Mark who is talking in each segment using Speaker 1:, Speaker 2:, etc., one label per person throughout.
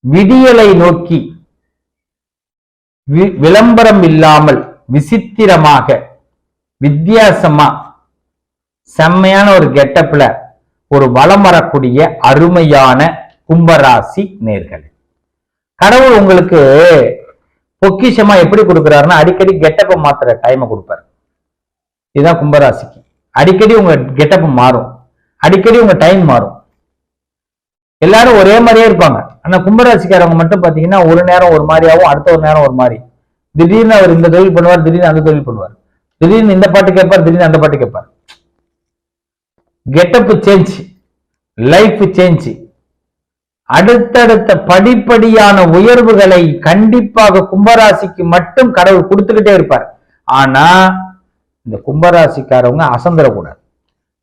Speaker 1: விடியலை நோக்கி வி- விளம்பரம் இல்லாமல் விசித்திரமாக வித்தியாசமா செம்மையான ஒரு கெட்டப்ல ஒரு வலம் வரக்கூடிய அருமையான கும்பராசி நேர்கள். கடவுள் உங்களுக்கு பொக்கிஷமா எப்படி கொடுக்குறாருன்னா அடிக்கடி கெட்டப்ப மாத்துற டைமை கொடுப்பாரு. இதுதான் கும்பராசிக்கு. அடிக்கடி உங்க கெட்டப் மாறும். அடிக்கடி உங்க டைம் மாறும். எல்லாரும் ஒரே மாதிரியே இருப்பாங்க. ஆனா கும்பராசிக்காரவங்க மட்டும் பாத்தீங்கன்னா ஒரு நேரம் ஒரு மாதிரியாவும் அடுத்த ஒரு நேரம் ஒரு மாதிரி. திடீர்னு அவர் இந்த தொழில் பண்ணுவார் திடீர்னு அந்த தொழில் பண்ணுவார். திடீர்னு இந்த பாட்டு கேட்பார் திடீர்னு அந்த பாட்டு கேட்பார். கெட்டப் சேஞ்ச் லைஃப் சேஞ்ச் அடுத்தடுத்த படிப்படியான உயர்வுகளை கண்டிப்பாக கும்பராசிக்கு மட்டும் கடவுள் கொடுத்துக்கிட்டே இருப்பார். ஆனா இந்த கும்பராசிக்காரவங்க அசந்தரக்கூடாது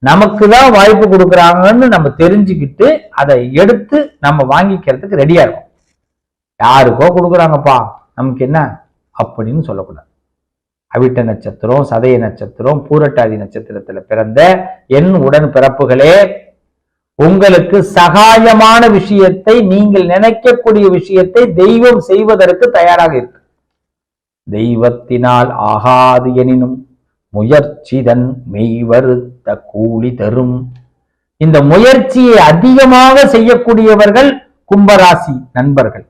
Speaker 1: நமக்கு தான் வாய்ப்பு கொடுக்குறாங்கன்னு நம்ம தெரிஞ்சுக்கிட்டு அதை எடுத்து நம்ம வாங்கிக்கிறதுக்கு ரெடியா இருக்கும். யாருக்கோ கொடுக்குறாங்கப்பா நமக்கு என்ன? அப்படின்னு சொல்லக்கூடாது. அவிட்ட நட்சத்திரம் சதய நட்சத்திரம் பூரட்டாதி நட்சத்திரத்துல பிறந்த என் உடன் பிறப்புகளே உங்களுக்கு சகாயமான விஷயத்தை நீங்கள் நினைக்கக்கூடிய விஷயத்தை தெய்வம் செய்வதற்கு தயாராக இருக்கு. தெய்வத்தினால் ஆகாது எனினும் முயற்சிதன் மெய்வருத்த கூலி தரும். இந்த முயற்சியை அதிகமாக செய்யக்கூடியவர்கள் கும்பராசி நண்பர்கள்.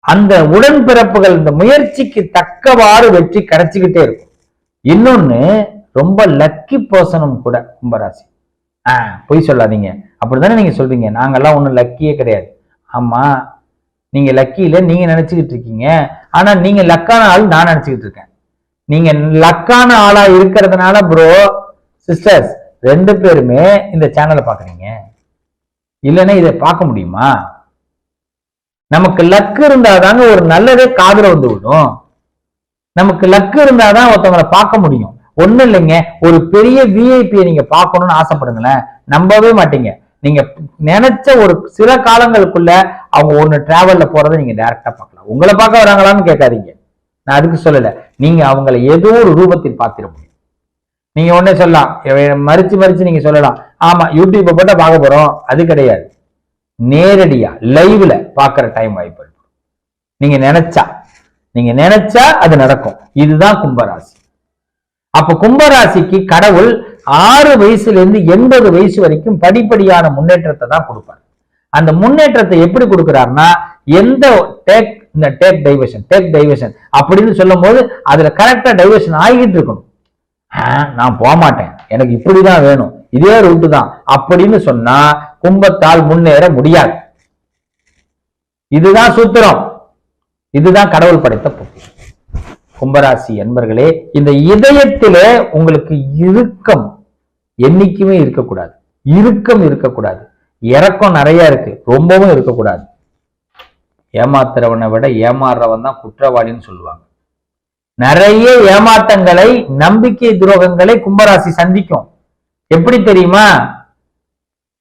Speaker 1: அந்த உடன்பிறப்புகள் இந்த முயற்சிக்கு தக்கவாறு வெற்றி கிடைச்சிக்கிட்டே இருக்கும். இன்னொன்னு ரொம்ப லக்கி பர்சனும் கூட கும்பராசி. ஆஹ் பொய் சொல்லாதீங்க. அப்படிதானே நீங்க சொல்றீங்க? நாங்கெல்லாம் ஒன்றும் லக்கியே கிடையாது. ஆமா நீங்க லக்கி நீங்க நினைச்சுக்கிட்டு இருக்கீங்க. ஆனா நீங்க லக்கான ஆள் நான் நினைச்சுக்கிட்டு இருக்கேன். நீங்க லக்கான ஆளா இருக்கிறதுனால ப்ரோ சிஸ்டர்ஸ் ரெண்டு பேருமே இந்த சேனலை பாக்குறீங்க. இல்லைன்னா இதை பார்க்க முடியுமா? நமக்கு லக்கு இருந்தாதாங்க ஒரு நல்லதே காதல வந்து விடும். நமக்கு லக்கு இருந்தாதான் ஒருத்தவங்களை பார்க்க முடியும். ஒண்ணு இல்லைங்க ஒரு பெரிய விஐபியை நீங்க பார்க்கணும்னு ஆசைப்படுங்களேன். நம்பவே மாட்டீங்க. நீங்க நினைச்ச ஒரு சில காலங்களுக்குள்ள அவங்க ஒன்று டிராவல்ல போறதை நீங்க டைரக்டா பார்க்கலாம். உங்களை பார்க்க வராங்களான்னு கேட்காதீங்க. நான் அதுக்கு சொல்லல. நீங்க அவங்களை ஏதோ ஒரு ரூபத்தில் பார்த்திட முடியும். நீங்க உடனே சொல்லலாம். மறிச்சு மறிச்சு நீங்க சொல்லலாம். ஆமா யூடியூப்பை போட்டா பார்க்க போறோம். அது கிடையாது. நேரடியா லைவ்ல பாக்குற டைம் வாய்ப்பு நீங்க நினைச்சா நீங்க நினைச்சா அது நடக்கும். இதுதான் கும்பராசி. அப்ப கும்பராசிக்கு கடவுள் ஆறு வயசுல இருந்து எண்பது வயசு வரைக்கும் படிப்படியான முன்னேற்றத்தை தான் கொடுப்பார். அந்த முன்னேற்றத்தை எப்படி கொடுக்கிறாருன்னா எந்த டேக் இந்த டேக் டைவர்ஷன் டேக் டைவர்ஷன் அப்படின்னு சொல்லும் போது அதுல கரெக்டா டைவர்ஷன் ஆகிட்டு இருக்கணும். நான் போக மாட்டேன் எனக்கு இப்படிதான் வேணும். இதே ரூட்டு தான். அப்படின்னு சொன்னா கும்பத்தால் முன்னேற முடியாது. இதுதான் சூத்திரம். இதுதான் கடவுள் படைத்த பொக்கிஷம் கும்பராசி என்பர்களே இந்த இதயத்திலே உங்களுக்கு இறுக்கம் என்னைக்குமே இருக்கக்கூடாது. இறுக்கம் இருக்கக்கூடாது. இறக்கம் நிறைய இருக்கு. ரொம்பவும் இருக்கக்கூடாது. ஏமாத்துறவனை விட ஏமாறுறவன் தான் குற்றவாளின்னு சொல்லுவாங்க. நிறைய ஏமாற்றங்களை நம்பிக்கை துரோகங்களை கும்பராசி சந்திக்கும். எப்படி தெரியுமா?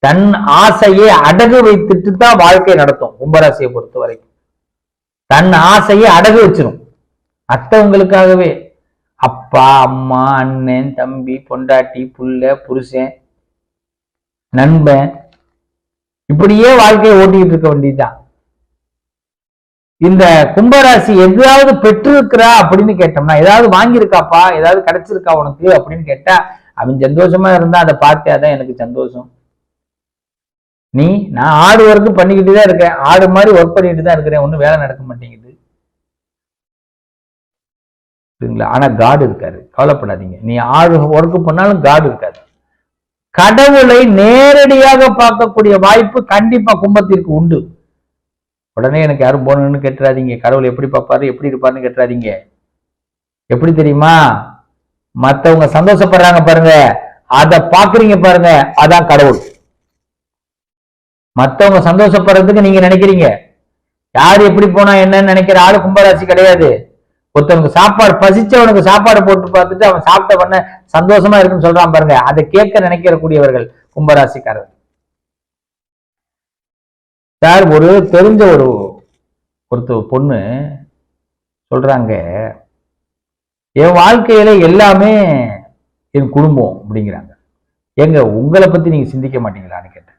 Speaker 1: தன் ஆசையை அடகு வைத்துட்டு தான் வாழ்க்கை நடத்தும் கும்பராசியை பொறுத்த வரைக்கும். தன் ஆசையை அடகு வச்சிரும். அத்தவங்களுக்காகவே அப்பா அம்மா அண்ணன் தம்பி பொண்டாட்டி புள்ள புருஷன் நண்பன் இப்படியே வாழ்க்கையை ஓட்டிக்கிட்டு இருக்க வேண்டியதுதான். இந்த கும்பராசி எதாவது பெற்றிருக்கிறா அப்படின்னு கேட்டோம்னா ஏதாவது வாங்கியிருக்காப்பா? ஏதாவது கிடைச்சிருக்கா உனக்கு அப்படின்னு கேட்டா அவன் சந்தோஷமா இருந்தா அதை பார்த்தாதான் எனக்கு சந்தோஷம். நீ நான் ஆடு ஒர்க்கு பண்ணிக்கிட்டு தான் இருக்கேன். ஆடு மாதிரி ஒர்க் பண்ணிட்டு தான் இருக்கிறேன். ஒன்றும் வேலை நடக்க மாட்டேங்குது. புரியுங்களா ஆனா காடு இருக்காரு. கவலைப்படாதீங்க. நீ ஆடு ஒர்க்கு பண்ணாலும் காடு இருக்காது கடவுளை நேரடியாக பார்க்கக்கூடிய வாய்ப்பு கண்டிப்பா கும்பத்திற்கு உண்டு. உடனே எனக்கு யாரும் போகணும்னு கேட்டுறாதீங்க. கடவுள் எப்படி பார்ப்பாரு எப்படி இருப்பாருன்னு கேட்டுறாதீங்க. எப்படி தெரியுமா? மற்றவங்க சந்தோஷப்படுறாங்க பாருங்க. அதை பாக்குறீங்க பாருங்க. அதான் கடவுள். மற்றவங்க சந்தோஷப்படுறதுக்கு நீங்க நினைக்கிறீங்க. யார் எப்படி போனா என்னன்னு நினைக்கிற ஆளு கும்பராசி கிடையாது. ஒருத்தவனுக்கு சாப்பாடு பசிச்சவனுக்கு சாப்பாடு போட்டு பார்த்துட்டு அவன் சாப்பிட்ட பண்ண சந்தோஷமா இருக்குன்னு சொல்றான் பாருங்க. அதை கேட்க நினைக்கக்கூடியவர்கள் கும்பராசிக்காரர்கள். சார் ஒரு தெரிஞ்ச ஒரு ஒருத்த பொண்ணு சொல்றாங்க என் வாழ்க்கையில எல்லாமே என் குடும்பம் அப்படிங்கிறாங்க. ஏங்க உங்களை பத்தி நீங்க சிந்திக்க மாட்டீங்களான்னு கேட்டேன்.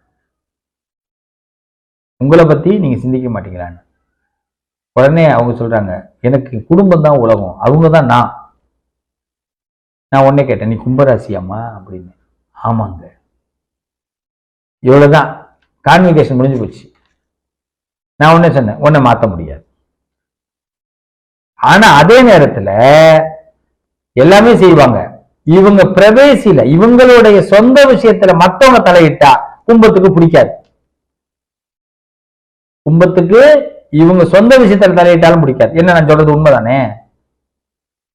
Speaker 1: உங்களை பத்தி நீங்க சிந்திக்க மாட்டீங்களான்னு. உடனே அவங்க சொல்றாங்க எனக்கு குடும்பம் தான் உலகம் அவங்க தான் நான். நான் உடனே கேட்டேன் நீ கும்பராசியாம்மா? அப்படின்னு. ஆமாங்க. இவ்வளவுதான். கான்வெகேஷன் முடிஞ்சு போச்சு. நான் உடனே சொன்னேன் ஒன்றை மாத்த முடியாது. ஆனா அதே நேரத்துல எல்லாமே செய்வாங்க. இவங்க பிரவேசியில இவங்களுடைய சொந்த விஷயத்துல மத்தவங்க தலையிட்டா கும்பத்துக்கு பிடிக்காது. கும்பத்துக்கு இவங்க சொந்த விஷயத்துல தலையிட்டாலும் பிடிக்காது. என்ன நான் சொல்றது உண்மைதானே?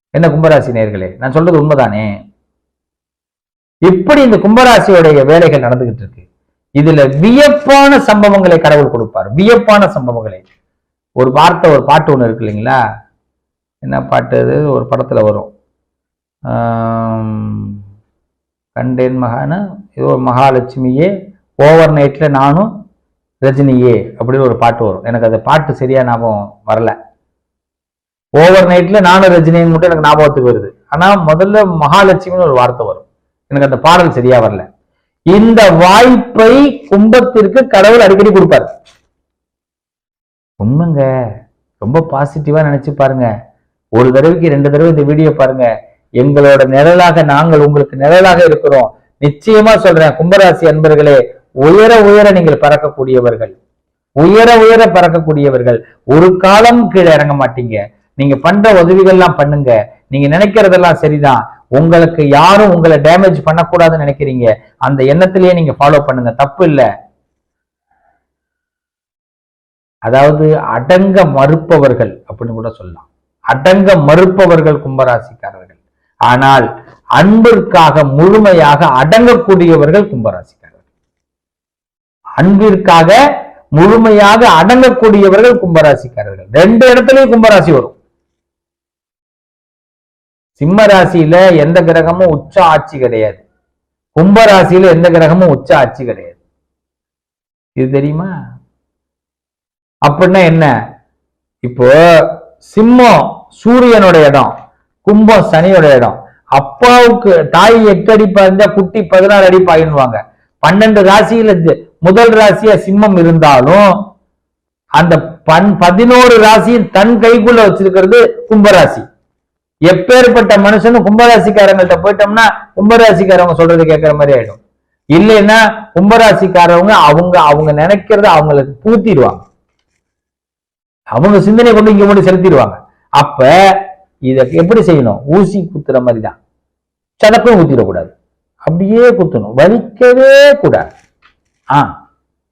Speaker 1: என்ன கும்பராசி நேர்களே நான் சொல்றது உண்மைதானே? இப்படி இந்த கும்பராசியோடைய வேலைகள் நடந்துகிட்டு இருக்கு. இதுல வியப்பான சம்பவங்களை கடவுள் கொடுப்பார். வியப்பான சம்பவங்களை. ஒரு வார்த்தை ஒரு பாட்டு ஒன்று இருக்கு இல்லைங்களா? என்ன பாட்டு அது? ஒரு படத்துல வரும். கண்டேன் மகான ஏதோ மகாலட்சுமியே ஓவர் நைட்ல நானும் ரஜினியே அப்படின்னு ஒரு பாட்டு வரும். எனக்கு அந்த பாட்டு சரியா ஞாபகம் வரல. ஓவர் நைட்ல நானும் ரஜினின்னு மட்டும் எனக்கு ஞாபகத்துக்கு வருது. ஆனா முதல்ல மகாலட்சுமின்னு ஒரு வார்த்தை வரும். எனக்கு அந்த பாடல் சரியா வரல. இந்த வாய்ப்பை கும்பத்திற்கு கடவுள் அடிக்கடி கொடுப்பார். உண்மைங்க ரொம்ப பாசிட்டிவா நினைச்சு பாருங்க. ஒரு தடவைக்கு ரெண்டு தடவை இந்த வீடியோ பாருங்க. எங்களோட நிழலாக நாங்கள் உங்களுக்கு நிழலாக இருக்கிறோம். நிச்சயமா சொல்றேன் கும்பராசி அன்பர்களே உயர உயர நீங்கள் பறக்கக்கூடியவர்கள். உயர உயர பறக்கக்கூடியவர்கள். ஒரு காலம் கீழே இறங்க மாட்டீங்க. நீங்க பண்ற உதவிகள்லாம் பண்ணுங்க. நீங்க நினைக்கிறதெல்லாம் சரிதான். உங்களுக்கு யாரும் உங்களை டேமேஜ் பண்ணக்கூடாதுன்னு நினைக்கிறீங்க. அந்த எண்ணத்திலேயே நீங்க ஃபாலோ பண்ணுங்க. தப்பு இல்ல. அதாவது அடங்க மறுப்பவர்கள் அப்படின்னு கூட சொல்லலாம். அடங்க மறுப்பவர்கள் கும்பராசிக்காரர்கள். ஆனால் அன்பிற்காக முழுமையாக அடங்கக்கூடியவர்கள் கும்பராசிக்காரர்கள். அன்பிற்காக முழுமையாக அடங்கக்கூடியவர்கள் கும்பராசிக்காரர்கள். ரெண்டு இடத்துலயும் கும்பராசி வரும். சிம்ம ராசியில எந்த கிரகமும் உச்ச ஆட்சி கிடையாது. கும்ப ராசியில எந்த கிரகமும் உச்ச ஆட்சி கிடையாது. இது தெரியுமா? அப்படின்னா என்ன? இப்போ சிம்மம் சூரியனோட இடம் கும்பம் சனியோட இடம் அப்பாவுக்கு தாய் எட்டு அடி பாய்ந்தா குட்டி பதினாறு அடி பாயின்னுவாங்க. பன்னெண்டு ராசியில முதல் ராசியா சிம்மம் இருந்தாலும் அந்த பன் பதினோரு ராசியின் தன் கைக்குள்ள வச்சிருக்கிறது கும்பராசி. எப்பேற்பட்ட மனுஷனும் கும்பராசிக்காரங்கள்ட்ட போயிட்டோம்னா கும்பராசிக்காரவங்க சொல்றது கேட்கிற மாதிரி ஆயிடும். இல்லைன்னா கும்பராசிக்காரவங்க அவங்க அவங்க நினைக்கிறத அவங்களுக்கு பூத்திடுவாங்க. அவங்க சிந்தனை கொண்டு இங்க மட்டும் செலுத்திடுவாங்க. அப்ப இத எப்படி செய்யணும்? ஊசி குத்துற மாதிரி தான் சதப்பும் குத்திடக்கூடாது அப்படியே குத்தணும். வலிக்கவே கூடாது. ஆ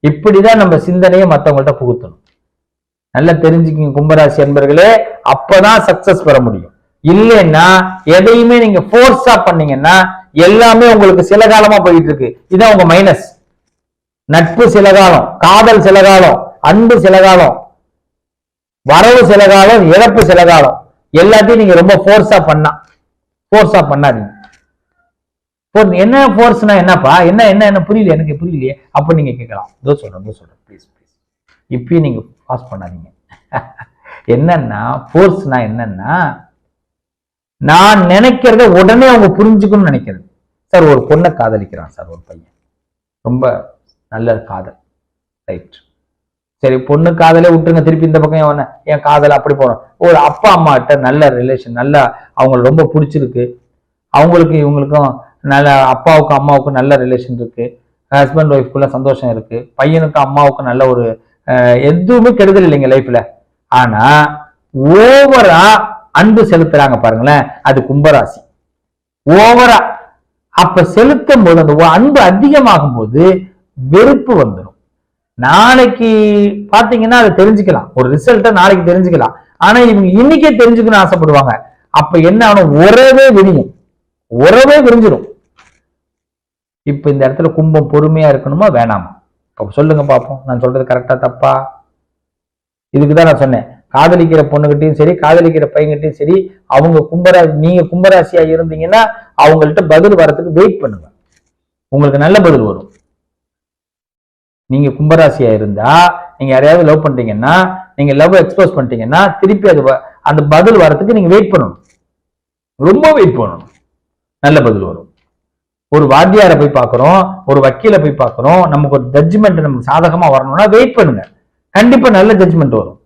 Speaker 1: இப்படிதான் நம்ம சிந்தனையை மத்தவங்கள்ட்ட புகுத்தணும். நல்லா தெரிஞ்சுக்கிங்க கும்பராசி அன்பர்களே. அப்பதான் சக்சஸ் பெற முடியும். இல்லைன்னா எதையுமே நீங்க ஃபோர்ஸா பண்ணீங்கன்னா எல்லாமே உங்களுக்கு சில காலமா போயிட்டு இருக்கு இதான் உங்க மைனஸ் நட்பு சில காலம் காதல் சில காலம் அன்பு சில காலம் வரவு சில காலம் இழப்பு சில காலம். எல்லாத்தையும் நீங்க ரொம்ப ஃபோர்ஸா பண்ணா ஃபோர்ஸா பண்ணாதீங்க. என்ன ஃபோர்ஸ்னா என்னப்பா? என்ன என்ன என்ன? புரியல எனக்கு புரியலையே. அப்ப நீங்க கேட்கலாம். இதோ சொல்றேன் இதோ சொல்றேன். ப்ளீஸ் ப்ளீஸ் இப்பயும் நீங்க பாஸ் பண்ணாதீங்க. என்னன்னா ஃபோர்ஸ்னா என்னன்னா நான் நினைக்கிறத உடனே அவங்க புரிஞ்சுக்கணும்னு நினைக்கிறது. சார் ஒரு பொண்ணை காதலிக்கிறான் சார் ஒரு பையன். ரொம்ப நல்ல காதல். ரைட் சரி பொண்ணு காதலே விட்டுருங்க திருப்பி இந்த பக்கம் எவன என் காதல் அப்படி போறோம் ஒரு அப்பா அம்மாட்ட நல்ல ரிலேஷன் நல்லா அவங்க ரொம்ப பிடிச்சிருக்கு. அவங்களுக்கு இவங்களுக்கும் நல்ல அப்பாவுக்கும் அம்மாவுக்கும் நல்ல ரிலேஷன் இருக்கு. ஹஸ்பண்ட் ஒய்ஃப்குள்ள சந்தோஷம் இருக்கு. பையனுக்கும் அம்மாவுக்கும் நல்ல ஒரு எதுவுமே கெடுதல் இல்லைங்க லைஃப்ல ஆனா ஓவரா அன்பு செலுத்துறாங்க பாருங்களேன் அது கும்பராசி. ஓவரா அப்ப செலுத்தும் போது அந்த அன்பு அதிகமாகும் போது வெறுப்பு வந்துடும் நாளைக்கு பாத்தீங்கன்னா அதை தெரிஞ்சுக்கலாம். ஒரு ரிசல்ட்டை நாளைக்கு தெரிஞ்சுக்கலாம். ஆனா இவங்க இன்னைக்கே தெரிஞ்சுக்கணும்னு ஆசைப்படுவாங்க. அப்ப என்ன ஆகணும்? உறவே விரியும். உறவே விரிஞ்சிடும் இப்ப இந்த இடத்துல கும்பம் பொறுமையா இருக்கணுமா? வேணாமா. அப்ப சொல்லுங்க பாப்போம். நான் சொல்றது கரெக்டா தப்பா? இதுக்கு தான் நான் சொன்னேன். காதலிக்கிற பொண்ணுகிட்டையும் சரி காதலிக்கிற பையன்கிட்டயும் சரி அவங்க கும்பராசி நீங்க கும்பராசியா இருந்தீங்கன்னா அவங்கள்ட்ட பதில் வரதுக்கு வெயிட் பண்ணுங்க. உங்களுக்கு நல்ல பதில் வரும். நீங்க கும்பராசியா இருந்தா நீங்க யாரையாவது லவ் பண்றீங்கன்னா நீங்க லவ் எக்ஸ்போஸ் பண்ணிட்டீங்கன்னா திருப்பி அது வ- அந்த பதில் வரதுக்கு நீங்க வெயிட் பண்ணணும். ரொம்ப வெயிட் பண்ணணும். நல்ல பதில் வரும். ஒரு வாத்தியாரை போய் பார்க்குறோம் ஒரு வக்கீலை போய் பார்க்குறோம் நமக்கு ஒரு ஜட்ஜ்மெண்ட் நமக்கு சாதகமாக வரணும்னா வெயிட் பண்ணுங்க. கண்டிப்பாக நல்ல ஜட்ஜ்மெண்ட் வரும்.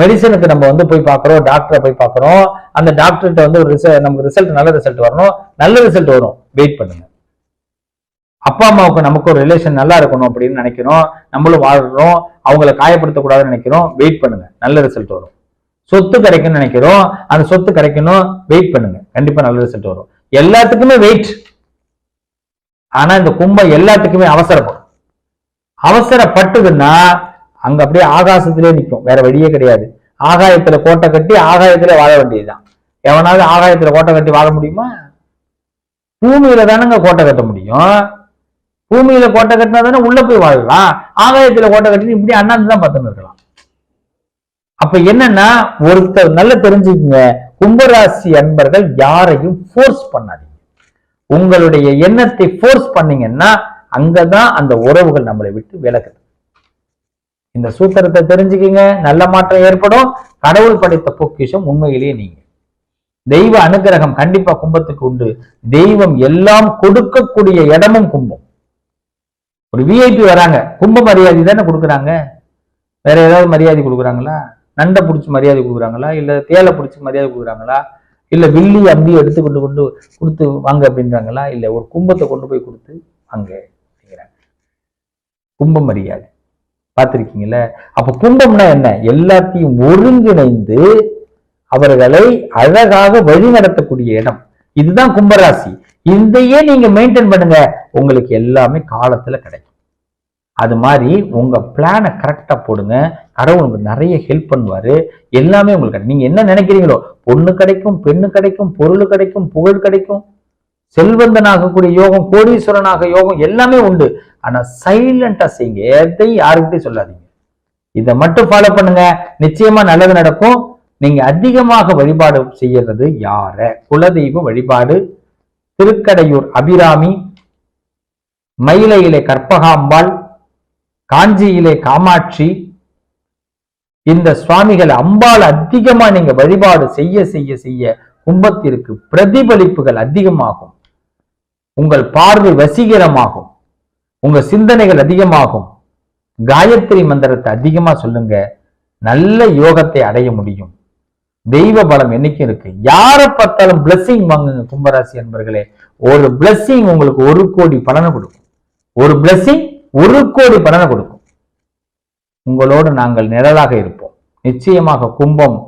Speaker 1: மெடிசனுக்கு நம்ம வந்து போய் பார்க்குறோம் டாக்டரை போய் பார்க்குறோம். அந்த டாக்டர்கிட்ட வந்து ஒரு ரிசல்ட் நமக்கு ரிசல்ட் நல்ல ரிசல்ட் வரணும். நல்ல ரிசல்ட் வரும். வெயிட் பண்ணுங்க. அப்பா அம்மாவுக்கு நமக்கு ஒரு ரிலேஷன் நல்லா இருக்கணும் அப்படின்னு நினைக்கிறோம். நம்மளும் வாழ்றோம். அவங்கள காயப்படுத்தக்கூடாதுன்னு நினைக்கிறோம். வெயிட் பண்ணுங்க. நல்ல ரிசல்ட் வரும். சொத்து கிடைக்கும்னு நினைக்கிறோம். அந்த சொத்து கிடைக்கணும். வெயிட் பண்ணுங்க. கண்டிப்பா நல்ல ரிசல்ட் வரும். எல்லாத்துக்குமே வெயிட் ஆனா இந்த கும்பம் எல்லாத்துக்குமே அவசரப்படும். அவசரப்பட்டதுன்னா அங்க அப்படியே ஆகாசத்திலே நிற்கும். வேற வழியே கிடையாது. ஆகாயத்துல கோட்டை கட்டி ஆகாயத்துல வாழ வேண்டியதுதான். எவனாவது ஆகாயத்துல கோட்டை கட்டி வாழ முடியுமா? பூமியில தானங்க கோட்டை கட்ட முடியும். பூமியில கோட்டை கட்டினா தானே உள்ள போய் வாழலாம். ஆகாயத்துல கோட்டை கட்டி இப்படி அண்ணாந்து தான் பார்த்துன்னு இருக்கலாம். அப்ப என்னன்னா ஒருத்தர் நல்லா தெரிஞ்சுக்கங்க. கும்பராசி அன்பர்கள் யாரையும் ஃபோர்ஸ் பண்ணாதீங்க. உங்களுடைய எண்ணத்தை ஃபோர்ஸ் பண்ணீங்கன்னா அங்கதான் அந்த உறவுகள் நம்மளை விட்டு விலகுது. இந்த சூத்திரத்தை தெரிஞ்சுக்கிங்க. நல்ல மாற்றம் ஏற்படும். கடவுள் படைத்த பொக்கிஷம் உண்மையிலேயே நீங்க. தெய்வ அனுகிரகம் கண்டிப்பா கும்பத்துக்கு உண்டு. தெய்வம் எல்லாம் கொடுக்கக்கூடிய இடமும் கும்பம். ஒரு விஐபி வராங்க. கும்ப மரியாதை தானே கொடுக்குறாங்க? வேற ஏதாவது மரியாதை கொடுக்குறாங்களா? நண்டை பிடிச்சி மரியாதை கொடுக்குறாங்களா? இல்ல தேலை பிடிச்சி மரியாதை கொடுக்குறாங்களா? இல்ல வில்லி அம்பி எடுத்து கொண்டு கொண்டு கொடுத்து வாங்க அப்படின்றாங்களா? இல்ல ஒரு கும்பத்தை கொண்டு போய் கொடுத்து வாங்க அப்படிங்கிறாங்க. கும்ப மரியாதை. பார்த்திருக்கீங்கல்ல? அப்ப கும்பம்னா என்ன? எல்லாத்தையும் ஒருங்கிணைந்து அவர்களை அழகாக வழி நடத்தக்கூடிய இடம். இதுதான் கும்பராசி. இதையே நீங்க மெயின்டைன் பண்ணுங்க. உங்களுக்கு எல்லாமே காலத்துல கிடைக்கும். அது மாதிரி உங்க பிளானை கரெக்டா போடுங்க. கடவுள் உங்களுக்கு நிறைய ஹெல்ப் பண்ணுவாரு. எல்லாமே உங்களுக்கு நீங்க என்ன நினைக்கிறீங்களோ? பொண்ணு கிடைக்கும் பெண்ணு கிடைக்கும் பொருள் கிடைக்கும் புகழ் கிடைக்கும். செல்வந்தனாகக்கூடிய யோகம் கோடீஸ்வரனாக யோகம் எல்லாமே உண்டு. ஆனா சைலண்டா செய்யுங்க. எதையும் யாருக்கிட்டையும் சொல்லாதீங்க. இதை மட்டும் ஃபாலோ பண்ணுங்க. நிச்சயமா நல்லது நடக்கும். நீங்க அதிகமாக வழிபாடு செய்யறது யார? குலதெய்வ வழிபாடு திருக்கடையூர் அபிராமி மயிலையிலே கற்பகாம்பாள் காஞ்சியிலே காமாட்சி இந்த சுவாமிகள் அம்பாள் அதிகமா நீங்க வழிபாடு செய்ய செய்ய செய்ய கும்பத்திற்கு பிரதிபலிப்புகள் அதிகமாகும். உங்கள் பார்வை வசீகரமாகும். உங்க சிந்தனைகள் அதிகமாகும். காயத்ரி மந்திரத்தை அதிகமா சொல்லுங்க. நல்ல யோகத்தை அடைய முடியும். தெய்வ பலம் என்னைக்கும் இருக்கு. யாரை பார்த்தாலும் பிளஸ்ஸிங் வாங்குங்க கும்பராசி அன்பர்களே. ஒரு பிளஸ்ஸிங் உங்களுக்கு ஒரு கோடி பலனை கொடுக்கும். ஒரு பிளஸ்ஸிங் ஒரு கோடி பலனை கொடுக்கும். உங்களோடு நாங்கள் நிழலாக இருப்போம். நிச்சயமாக கும்பம்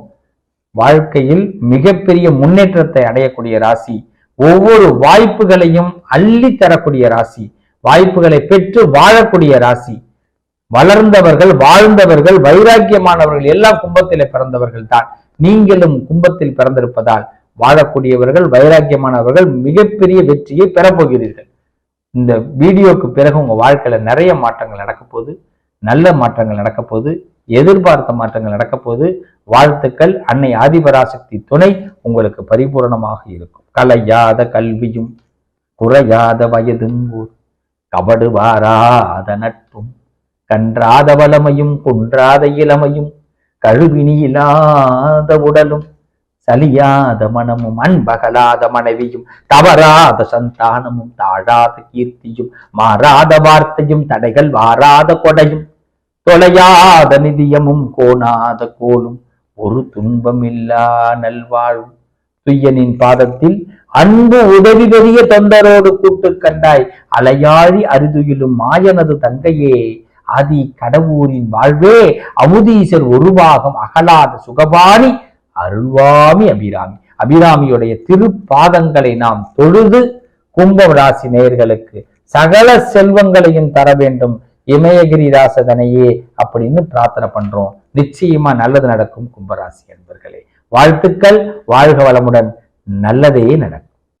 Speaker 1: வாழ்க்கையில் மிகப்பெரிய முன்னேற்றத்தை அடையக்கூடிய ராசி. ஒவ்வொரு வாய்ப்புகளையும் அள்ளி தரக்கூடிய ராசி. வாய்ப்புகளை பெற்று வாழக்கூடிய ராசி. வளர்ந்தவர்கள் வாழ்ந்தவர்கள் வைராக்கியமானவர்கள் எல்லாம் கும்பத்திலே பிறந்தவர்கள் தான் நீங்களும் கும்பத்தில் பிறந்திருப்பதால் வாழக்கூடியவர்கள் வைராக்கியமானவர்கள் மிகப்பெரிய வெற்றியை பெறப்போகிறீர்கள். இந்த வீடியோக்கு பிறகு உங்க வாழ்க்கையில நிறைய மாற்றங்கள் நடக்க போகுது. நல்ல மாற்றங்கள் நடக்க போகுது. எதிர்பார்த்த மாற்றங்கள் நடக்க போகுது. வாழ்த்துக்கள். அன்னை ஆதிபராசக்தி துணை உங்களுக்கு பரிபூரணமாக இருக்கும். கலையாத கல்வியும் குறையாத வயதும் ஊர் கபடுவாராத நட்பும் கன்றாத வளமையும் குன்றாத இளமையும் கழுவினியில்லாத உடலும் சலியாத மனமும் அன்பகலாத மனைவியும் தவறாத சந்தானமும் தாழாத கீர்த்தியும் மாறாத வார்த்தையும் தடைகள் வாராத கொடையும் தொலையாத நிதியமும் கோணாத கோலும் ஒரு துன்பமில்லா நல்வாழ்வும் துய்யனின் பாதத்தில் அன்பு உதவி பெரிய தொண்டரோடு கூட்டு கண்டாய். அலையாழி அரிதுயிலும் மாயனது தங்கையே ஆதி கடவுரின் வாழ்வே அமுதீசர் உருவாகம் அகலாத சுகபாணி அருள்வாமி அபிராமி. அபிராமியுடைய திருப்பாதங்களை நாம் தொழுது கும்பம் ராசி நேயர்களுக்கு சகல செல்வங்களையும் தர வேண்டும். இமயகிரி ராசதனையே அப்படின்னு பிரார்த்தனை பண்றோம். நிச்சயமா நல்லது நடக்கும் கும்பராசி என்பர்களே வாழ்த்துக்கள். வாழ்க வளமுடன். நல்லதே நடக்கும்.